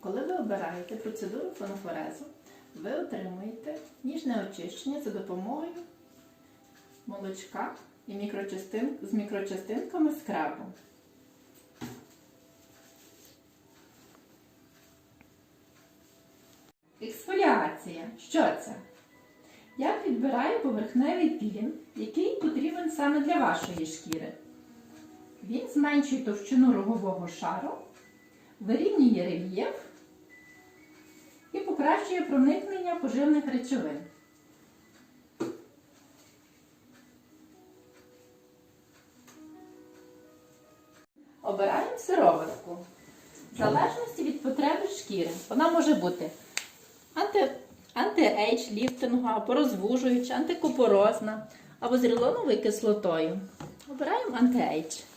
Коли ви обираєте процедуру фонофорезу, ви отримуєте ніжне очищення за допомогою молочка і мікрочастин, з мікрочастинками скрабу. Ексфоліація. Що це? Я підбираю поверхневий пілінг, який потрібен саме для вашої шкіри. Він зменшує товщину рогового шару, вирівнює рельєф і покращує проникнення поживних речовин. Обираємо сироватку. В залежності від потреби шкіри. Вона може бути анти, анти-ейдж ліфтингу, або розвужуюча, антикупорозна, або з рілоновою кислотою. Обираємо анти-ейдж.